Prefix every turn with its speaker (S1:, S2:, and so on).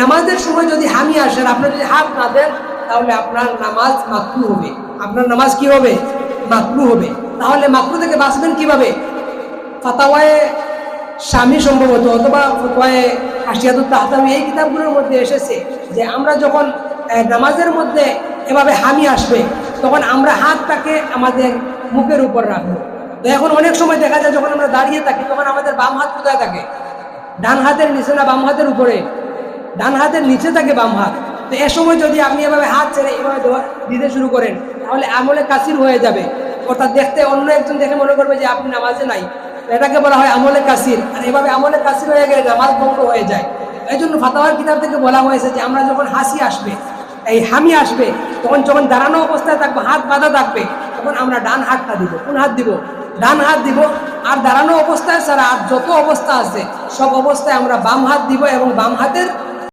S1: নামাজের সময় যদি হামি আসেন, আপনি যদি হাত না দেন, তাহলে আপনার নামাজ মাকরু হবে। আপনার নামাজ কি হবে? মাকরু হবে। তাহলে মাকরু থেকে বাঁচবেন কীভাবে? ফাতাওয়ায়ে স্বামী সম্ভবত, অথবা ফতোয়ায়ে আশিয়াতুল তাহতামি, এই কিতাবগুলোর মধ্যে এসেছে যে আমরা যখন নামাজের মধ্যে এভাবে হামি আসবে, তখন আমরা হাতটাকে আমাদের মুখের উপর রাখব। তো এখন অনেক সময় দেখা যায় যখন আমরা দাঁড়িয়ে থাকি, তখন আমাদের বাম হাত কোথায় থাকে? ডান হাতের নিচে না বাম হাতের উপরে? ডান হাতের নিচে থাকে বাম হাত। তো এ সময় যদি আপনি এভাবে হাত ছেড়ে এভাবে দিতে শুরু করেন, তাহলে আমলে কাসির হয়ে যাবে। অর্থাৎ দেখতে অন্য একজন দেখে মনে করবে যে আপনি নামাজে নাই। এটাকে বলা হয় আমলে কাসির। আর এভাবে আমলে কাসির হয়ে গেলে নামাজ ভঙ্গ হয়ে যায়। এই জন্য ফাতাওয়ার কিতাব থেকে বলা হয়েছে যে আমরা যখন হাসি আসবে, এই হামি আসবে, তখন যখন দাঁড়ানো অবস্থায় থাকব, হাত বাঁধা থাকবে, তখন আমরা ডান হাতটা দিব। কোন হাত দিব? ডান হাত দিব। আর দাঁড়ানো অবস্থায় ছাড়া আর যত অবস্থা আছে, সব অবস্থায় আমরা বাম হাত দিব এবং বাম হাতের